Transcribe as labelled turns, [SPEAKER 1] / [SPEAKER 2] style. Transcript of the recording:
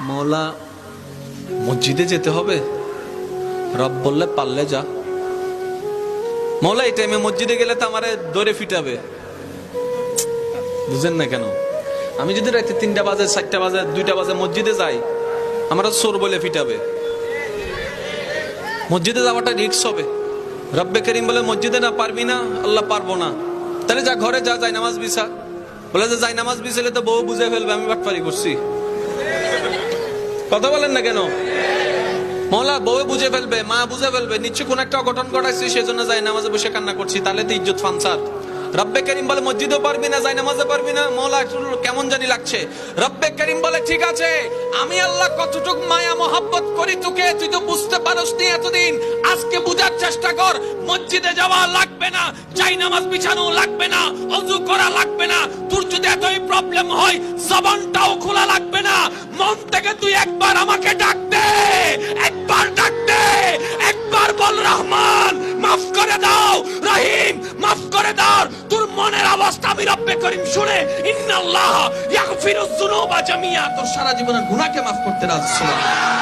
[SPEAKER 1] মৌলা, মসজিদে যেতে হবে? রব বললে পারলে যা। মৌলা, এই টাইমে মসজিদে গেলে তো আমারে দৌড়ে ফিটাবে। বুঝেন না কেন? আমি যদি রাতে তিনটা বাজে, চারটা বাজে, দুইটা বাজে মসজিদে যাই, আমরা সোর বলে ফিটাবে। মসজিদে যাওয়াটা রিক্স হবে। রব্বে করিম বলে, মসজিদে না পারবি না, আল্লাহ পারব না। তাহলে যা, ঘরে যা, যাই নামাজ বিছা। বলে যে, যাই নামাজ বিছালে তো বউ বুঝে ফেলবে, আমি বাটপারি করছি। কথা বলেন না কেন? মহলা বউ বুঝে ফেলবে, মা বুঝে ফেলবে নিশ্চয় কোন একটা অঘটন ঘটাইছি, সেজন্য যাই নামাজে বসে কান্না করছি, তাহলে তো ইজ্জত ফানসার রব্বে করিম বলে, মসজিদও পারবি না, যাই নামাজে পারবি না। একটু কেমন জানি লাগছে। রব্বে করিম বলে, ঠিক আছে, আমি আল্লাহ কতটুক মায়া, মোহাব্বত করি তোকে, তুই তো বুঝতে পারস নি এতদিন। আজকে বুঝার চেষ্টা কর, মসজিদে যাওয়া লাগবে না, যাই নামাজ বিছানো লাগবে না, অজু করা লাগবে না। তোর যদি এতই প্রবলেম হয় জবানটাও খোলা লাগবে না। মন থেকে তুই একবার আমাকে ডাক দে একবার ডাক দে একবার বল রহমান, মাফ করে দাও, রহিম, মাফ করে দাও। তোর মনের অবস্থা আমি রব্বে করিম শুনে ইন্নাল্লাহ ইয়াগফিরুজ যুনুবা জামিয়া। তোর সারা জীবনের গুনাহকে মাফ করতে রাজি সুবহানাল্লাহ